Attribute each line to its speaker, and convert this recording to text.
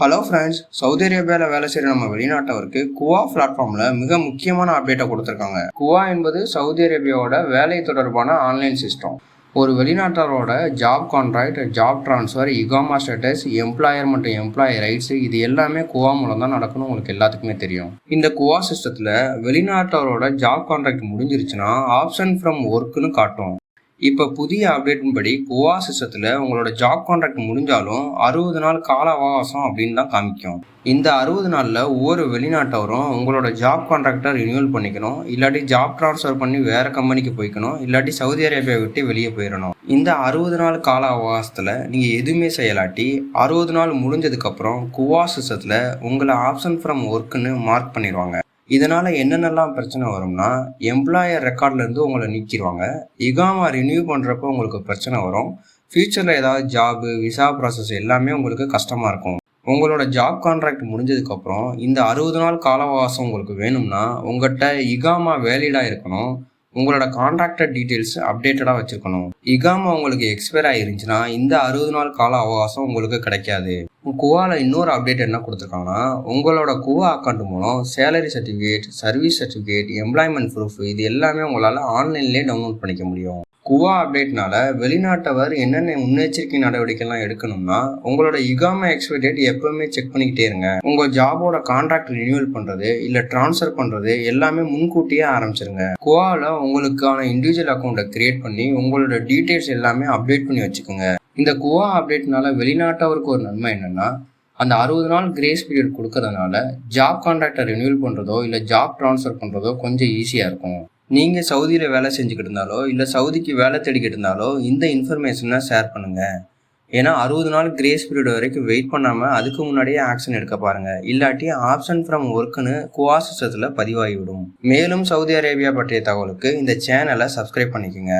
Speaker 1: Hello friends Saudi அரேபியாவில் வேலை செய்கிற நம்ம வெளிநாட்டவருக்கு குவா பிளாட்ஃபார்மில் மிக முக்கியமான அப்டேட்டை கொடுத்துருக்காங்க. குவா என்பது சவுதி அரேபியாவோட வேலை தொடர்பான ஆன்லைன் சிஸ்டம் ஒரு வெளிநாட்டரோட ஜாப் கான்ட்ராக்ட் ஜாப் ட்ரான்ஸ்ஃபர் இகாமா ஸ்டேட்டஸ் எம்ப்ளாயர் மற்றும் எம்ப்ளாயி ரைட்ஸ் இது எல்லாமே குவா மூலம் தான் நடக்கணும் உங்களுக்கு எல்லாத்துக்குமே தெரியும். இந்த குவா சிஸ்டத்தில் வெளிநாட்டவரோட ஜாப் கான்ட்ராக்ட் முடிஞ்சிருச்சுன்னா ஆப்ஷன் ஃப்ரம் ஒர்க்குன்னு காட்டும். இப்போ புதிய அப்டேட்டின் படி குவா சிஸ்டத்தில் உங்களோட ஜாப் கான்ட்ராக்ட் முடிஞ்சாலும் அறுபது நாள் கால அவகாசம் அப்படின்னு தான் காமிக்கும். இந்த அறுபது நாளில் ஒவ்வொரு வெளிநாட்டவரும் உங்களோட ஜாப் கான்ட்ராக்டை ரினியூவல் பண்ணிக்கணும். இல்லாட்டி ஜாப் ட்ரான்ஸ்ஃபர் பண்ணி வேறு கம்பெனிக்கு போய்க்கணும். இல்லாட்டி சவுதி அரேபியா விட்டு வெளியே போயிடணும். இந்த அறுபது நாள் கால அவகாசத்தில் நீங்கள் எதுவுமே செய்யலாட்டி அறுபது நாள் முடிஞ்சதுக்கப்புறம் குவா சிஸ்டத்தில் உங்களை ஆப்ஷன் ஃப்ரம் ஒர்க்குன்னு மார்க் பண்ணிடுவாங்க. இதனால் என்னென்னலாம் பிரச்சனை வரும்னா எம்ப்ளாயர் ரெக்கார்ட்லேருந்து உங்களை நீக்கிடுவாங்க இகாமா ரினியூ பண்ணுறப்போ உங்களுக்கு பிரச்சனை வரும். ஃப்யூச்சரில் ஏதாவது ஜாபு விசா ப்ராசஸ் எல்லாமே உங்களுக்கு கஷ்டமாக இருக்கும். உங்களோட ஜாப் கான்ட்ராக்ட் முடிஞ்சதுக்கப்புறம் இந்த அறுபது நாள் கால அவகாசம் உங்களுக்கு வேணும்னா உங்கள்கிட்ட இகாமா வேலிடாக இருக்கணும். உங்களோட கான்ட்ராக்டர் டீட்டெயில்ஸ் அப்டேட்டடாக வச்சுருக்கணும். இகாமா உங்களுக்கு எக்ஸ்பயர் ஆயிருந்துச்சுன்னா இந்த அறுபது நாள் கால அவகாசம் உங்களுக்கு கிடைக்காது. குவாவில் இன்னொரு அப்டேட் என்ன கொடுத்துருக்காங்கன்னா உங்களோட குவா அக்கௌண்ட் மூலம் salary certificate service certificate employment proof இது எல்லாமே உங்களால் ஆன்லைன்லேயே டவுன்லோட் பண்ணிக்க முடியும். குவா அப்டேட்னால வெளிநாட்டவர் என்னென்ன முன்னெச்சரிக்கை நடவடிக்கைலாம் எடுக்கணும்னா உங்களோட இகாமா எக்ஸ்பைரி டேட் எப்பவுமே செக் பண்ணிக்கிட்டே இருங்க. உங்கள் ஜாபோட கான்ட்ராக்ட் ரினியூவல் பண்ணுறது இல்லை ட்ரான்ஸ்ஃபர் பண்ணுறது எல்லாமே முன்கூட்டியே ஆரம்பிச்சிருங்க. குவாவில் உங்களுக்கான இண்டிவிஜுவல் அக்கௌண்ட்டை கிரியேட் பண்ணி உங்களோட டீட்டெயில்ஸ் எல்லாமே அப்டேட் பண்ணி வச்சுக்கோங்க. இந்த குவா அப்டேட்னால வெளிநாட்டவருக்கு ஒரு நன்மை என்னன்னா அந்த அறுபது நாள் கிரேஸ் பீரியட் கொடுக்கறதுனால ஜாப் கான்ட்ராக்டை ரினியூவல் பண்ணுறதோ இல்லை ஜாப் ட்ரான்ஸ்ஃபர் பண்ணுறதோ கொஞ்சம் ஈஸியாக இருக்கும். நீங்கள் சவுதியில் வேலை செஞ்சுக்கிட்டு இருந்தாலோ இல்லை சவுதிக்கு வேலை தேடிக்கிட்டு இருந்தாலோ இந்த இன்ஃபர்மேஷனை ஷேர் பண்ணுங்கள் ஏன்னா அறுபது நாள் கிரேஸ் பீரியட் வரைக்கும் வெயிட் பண்ணாமல் அதுக்கு முன்னாடியே ஆக்ஷன் எடுக்க பாருங்கள் இல்லாட்டி ஆப்ஷன் ஃப்ரம் ஒர்க்குன்னு குவா சிஸ்டத்தில் பதிவாகிவிடும். மேலும் சவுதி அரேபியா பற்றிய தகவலுக்கு இந்த சேனலை சப்ஸ்கிரைப் பண்ணிக்கோங்க.